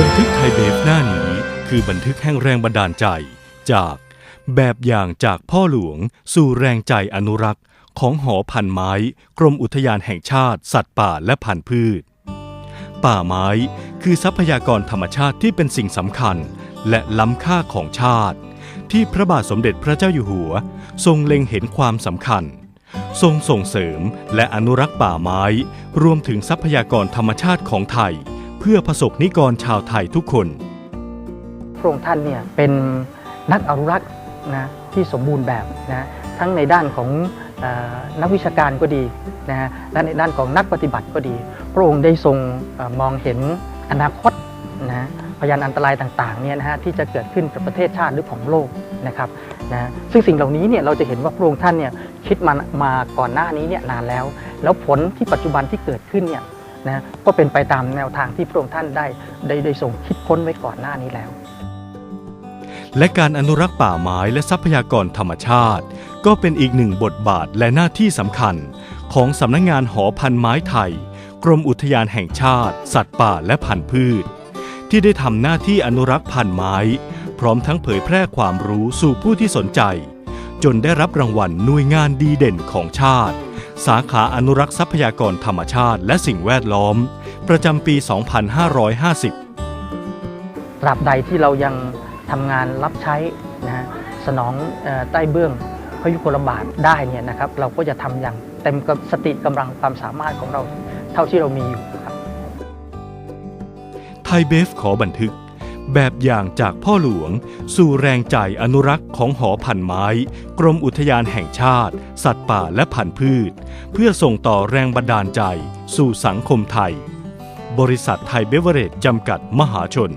บันทึกไทยเบฟหน้านี้คือบันทึกแห่งแรงบันดาลใจจาก แบบอย่างจากพ่อหลวง สู่แรงใจอนุรักษ์ ของหอพันไม้ กรมอุทยานแห่งชาติ สัตว์ป่าและพันธุ์พืช ป่าไม้คือทรัพยากรธรรมชาติที่เป็นสิ่งสำคัญ และล้ำค่าของชาติ ที่พระบาทสมเด็จพระเจ้าอยู่หัว ทรงเล็งเห็นความสำคัญ ทรงส่งเสริมและอนุรักษ์ป่าไม้ รวมถึงทรัพยากรธรรมชาติของไทย พื่อประสบนิกรชาวไทยทุกคน พระองค์ท่านเนี่ยเป็นนักอนุรักษ์นะที่สมบูรณ์แบบนะทั้งในด้านของนักวิชาการก็ดีนะฮะและในด้านของนักปฏิบัติก็ดี พระองค์ได้ทรงมองเห็นอนาคตนะพยานอันตรายต่างๆเนี่ยนะฮะที่จะเกิดขึ้นกับประเทศชาติหรือของโลกนะครับนะซึ่งสิ่งเหล่านี้เนี่ยเราจะเห็นว่าพระองค์ท่านเนี่ยคิดมามาก่อนหน้านี้เนี่ยนานแล้ว แล้วผลที่ปัจจุบันที่เกิดขึ้นเนี่ย นะก็เป็นไปตามแนวทางที่พระองค์ท่านได้ได้ได้ทรงคิดค้นไว้ก่อนหน้านี้แล้ว และการอนุรักษ์ป่าไม้และทรัพยากรธรรมชาติ ก็เป็นอีกหนึ่งบทบาทและหน้าที่สำคัญ ของสำนักงงานหอพันไม้ไทย กรมอุทยานแห่งชาติ สัตว์ป่าและพันธุ์พืช ที่ได้ทำหน้าที่อนุรักษ์พันไม้ พร้อมทั้งเผยแพร่ความรู้สู่ผู้ที่สนใจ จนได้รับรางวัลหน่วยงานดีเด่นของชาติ สาขาอนุรักษ์ทรัพยากรธรรมชาติและสิ่งแวดล้อม ประจำปี 2550 ตราบใดที่เรายังทำงานรับใช้นะฮะสนองเออใต้เบื้องพระยุคลบาทได้เนี่ยนะครับ เราก็จะทำอย่างเต็มกับสติกำลังความสามารถของเราเท่าที่เรามีอยู่ครับไทยเบฟขอบันทึก แบบอย่างจากพ่อหลวง สู่แรงใจอนุรักษ์ของหอพันไม้ กรมอุทยานแห่งชาติ สัตว์ป่าและพันธุ์พืช เพื่อส่งต่อแรงบันดาลใจ สู่สังคมไทย บริษัทไทยเบเวอเรจจำกัดมหาชน